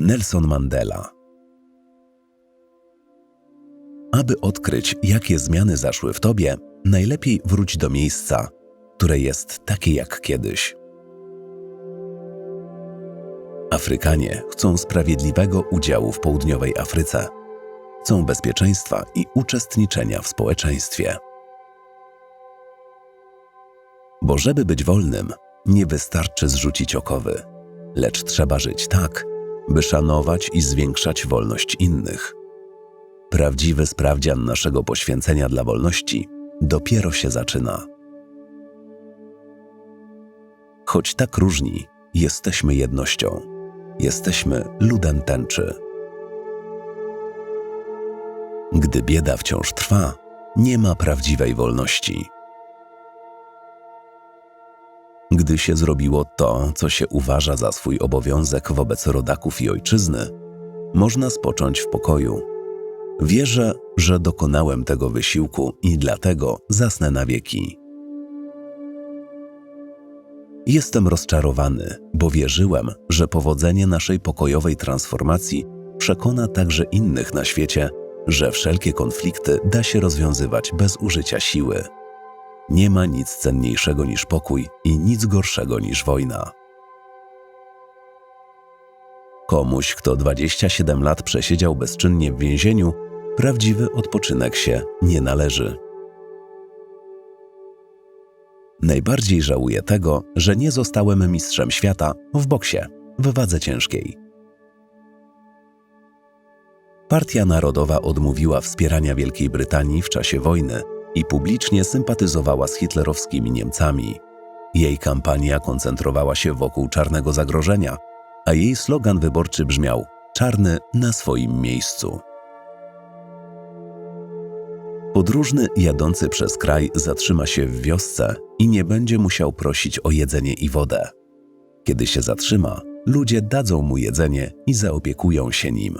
Nelson Mandela. Aby odkryć, jakie zmiany zaszły w tobie, najlepiej wróć do miejsca, które jest takie jak kiedyś. Afrykanie chcą sprawiedliwego udziału w południowej Afryce. Chcą bezpieczeństwa i uczestniczenia w społeczeństwie. Bo żeby być wolnym, nie wystarczy zrzucić okowy, lecz trzeba żyć tak, by szanować i zwiększać wolność innych. Prawdziwy sprawdzian naszego poświęcenia dla wolności dopiero się zaczyna. Choć tak różni, jesteśmy jednością. Jesteśmy ludem tęczy. Gdy bieda wciąż trwa, nie ma prawdziwej wolności. Gdy się zrobiło to, co się uważa za swój obowiązek wobec rodaków i ojczyzny, można spocząć w pokoju. Wierzę, że dokonałem tego wysiłku i dlatego zasnę na wieki. Jestem rozczarowany, bo wierzyłem, że powodzenie naszej pokojowej transformacji przekona także innych na świecie, że wszelkie konflikty da się rozwiązywać bez użycia siły. Nie ma nic cenniejszego niż pokój i nic gorszego niż wojna. Komuś, kto 27 lat przesiedział bezczynnie w więzieniu, prawdziwy odpoczynek się nie należy. Najbardziej żałuję tego, że nie zostałem mistrzem świata w boksie, w wadze ciężkiej. Partia Narodowa odmówiła wspierania Wielkiej Brytanii w czasie wojny i publicznie sympatyzowała z hitlerowskimi Niemcami. Jej kampania koncentrowała się wokół czarnego zagrożenia, a jej slogan wyborczy brzmiał: Czarny na swoim miejscu. Podróżny jadący przez kraj zatrzyma się w wiosce i nie będzie musiał prosić o jedzenie i wodę. Kiedy się zatrzyma, ludzie dadzą mu jedzenie i zaopiekują się nim.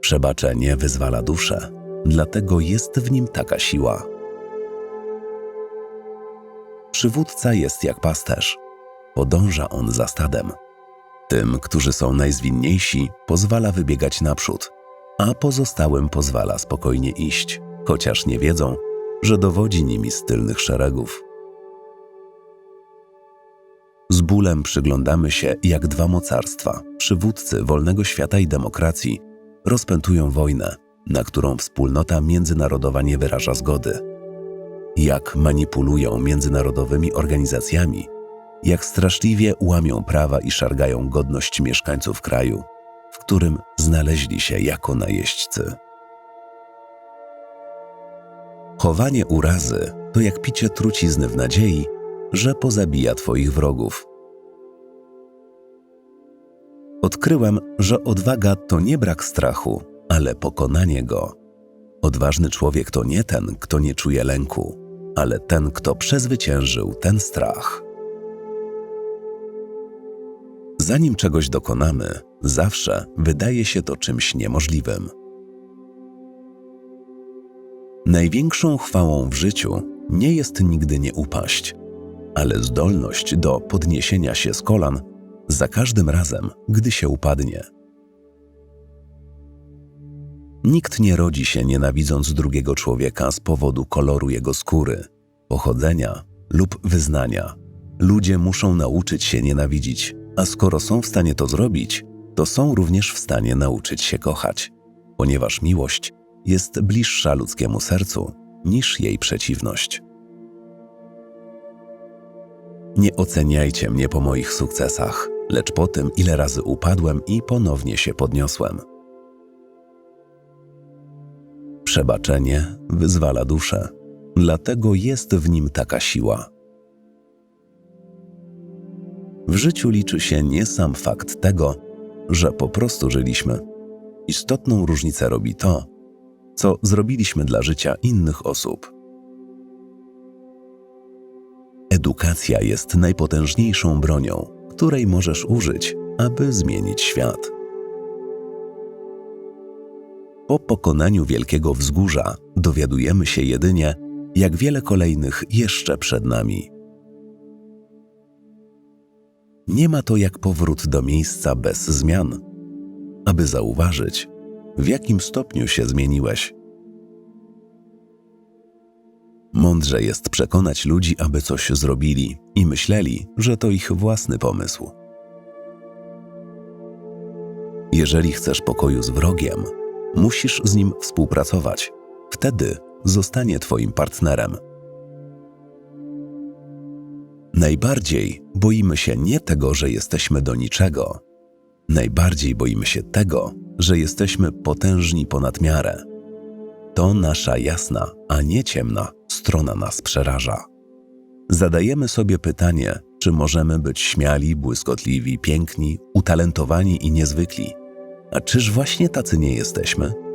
Przebaczenie wyzwala duszę, dlatego jest w nim taka siła. Przywódca jest jak pasterz. Podąża on za stadem. Tym, którzy są najzwinniejsi, pozwala wybiegać naprzód, a pozostałym pozwala spokojnie iść, chociaż nie wiedzą, że dowodzi nimi z tylnych szeregów. Z bólem przyglądamy się, jak dwa mocarstwa, przywódcy wolnego świata i demokracji, rozpętują wojnę, na którą wspólnota międzynarodowa nie wyraża zgody. Jak manipulują międzynarodowymi organizacjami, jak straszliwie łamią prawa i szargają godność mieszkańców kraju, w którym znaleźli się jako najeźdźcy. Chowanie urazy to jak picie trucizny w nadziei, że pozabija Twoich wrogów. Odkryłem, że odwaga to nie brak strachu, ale pokonanie go. Odważny człowiek to nie ten, kto nie czuje lęku, ale ten, kto przezwyciężył ten strach. Zanim czegoś dokonamy, zawsze wydaje się to czymś niemożliwym. Największą chwałą w życiu nie jest nigdy nie upaść, ale zdolność do podniesienia się z kolan za każdym razem, gdy się upadnie. Nikt nie rodzi się nienawidząc drugiego człowieka z powodu koloru jego skóry, pochodzenia lub wyznania. Ludzie muszą nauczyć się nienawidzić, a skoro są w stanie to zrobić, to są również w stanie nauczyć się kochać, ponieważ miłość jest bliższa ludzkiemu sercu niż jej przeciwność. Nie oceniajcie mnie po moich sukcesach, lecz po tym, ile razy upadłem i ponownie się podniosłem. Przebaczenie wyzwala duszę, dlatego jest w nim taka siła. W życiu liczy się nie sam fakt tego, że po prostu żyliśmy. Istotną różnicę robi to, co zrobiliśmy dla życia innych osób. Edukacja jest najpotężniejszą bronią, której możesz użyć, aby zmienić świat. Po pokonaniu wielkiego wzgórza dowiadujemy się jedynie, jak wiele kolejnych jeszcze przed nami. Nie ma to jak powrót do miejsca bez zmian, aby zauważyć, w jakim stopniu się zmieniłeś. Mądrze jest przekonać ludzi, aby coś zrobili i myśleli, że to ich własny pomysł. Jeżeli chcesz pokoju z wrogiem, musisz z nim współpracować. Wtedy zostanie Twoim partnerem. Najbardziej boimy się nie tego, że jesteśmy do niczego. Najbardziej boimy się tego, że jesteśmy potężni ponad miarę. To nasza jasna, a nie ciemna strona nas przeraża. Zadajemy sobie pytanie, czy możemy być śmiali, błyskotliwi, piękni, utalentowani i niezwykli. A czyż właśnie tacy nie jesteśmy?